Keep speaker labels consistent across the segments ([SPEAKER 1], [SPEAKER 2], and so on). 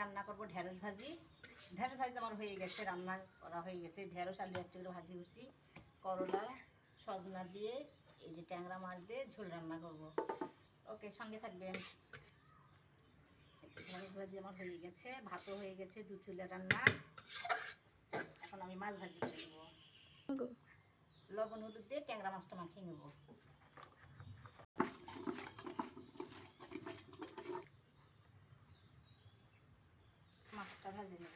[SPEAKER 1] রান্না করব ঢেঁড়স ভাজি। ঢেঁড়স ভাজি আমার হয়ে গেছে রান্না করা হয়ে গেছে। ঢেঁড়স আলু একটা করে ভাজি করছি। করলা সজনা দিয়ে এই যে ট্যাংরা মাছ দিয়ে ঝোল রান্না করব। ওকে সঙ্গে থাকবেন। ঢেঁড়স ভাজি আমার হয়ে গেছে ভাতও হয়ে গেছে দু চুলে রান্না। এখন আমি মাছ ভাজি করে নেব। লবণ হলুদ দিয়ে ট্যাংরা মাছটা মাখিয়ে নেব মাছটা ভাজি নেব।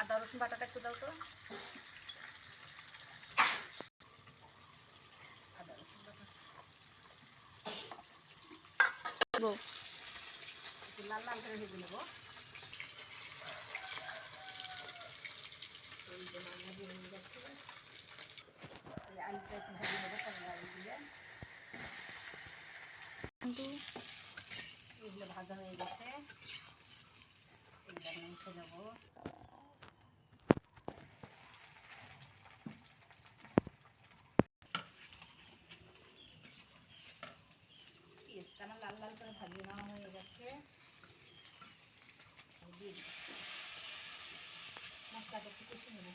[SPEAKER 1] আদা রসুন বাটাটা একটু দাও তো। আদা রসুন বাটা। একটু লাল লাল করে ভেজে নেব। এই যে মাছ ভাজি হয়ে এই আলুটা একটু ভেজে নেব তাহলে আলু দিয়ে। এগুলো ভাজা হয়ে গেছে। এইবার দেবো আমার লাল লাল করে ভাজিয়ে নেওয়া হয়ে গেছে। মশলাটা নেব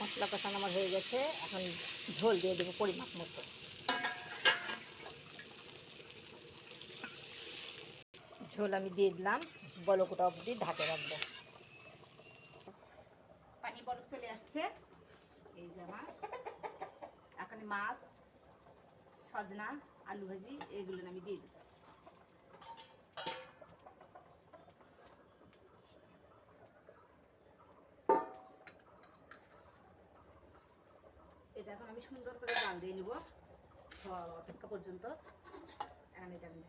[SPEAKER 1] মশলা কষানো আমার হয়ে গেছে। এখন ঝোল দিয়ে দেবো পরিমাপ মতো। ঝোল আমি দিয়ে দিলাম। বলকোটা অবধি ঢাকে রাখব। পানি বরফ চলে আসছে। এই আমার। এখন মাছ, সজনা, আলু ভাজি এগুলো আমি দিয়ে দেবো এটা এখন আমি সুন্দর করে জাল দিয়ে নিব। অপেক্ষা পর্যন্ত। এটা আমি।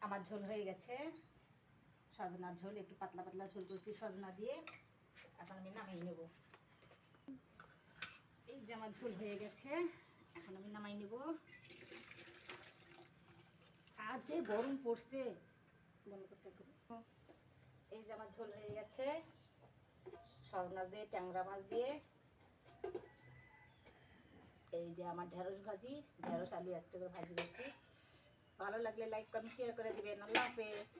[SPEAKER 1] আমার ঝোল হয়ে গেছে। সজনার ঝোল, একটু পাতলা পাতলা ঝোল করছি সজনা দিয়ে। এখন আমি নামিয়ে নেব। এই যে আমার ঝোল হয়ে গেছে। এখন আমি নামাই নেব। আর যে গরম পড়ছে। করতে এই যে আমার ঝোল হয়ে গেছে। সজনা দিয়ে ট্যাংরা মাছ দিয়ে। এই যে আমার ঢেঁড়স ভাজি, ঢেঁড়স আলু একটা করে ভাজি করছি। ভালো লাগলে লাইক কমেন্ট শেয়ার করে দিবেন। আল্লাহ হাফেজ।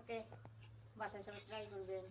[SPEAKER 1] ওকে বাসায় সবাই ট্রাই করবেন।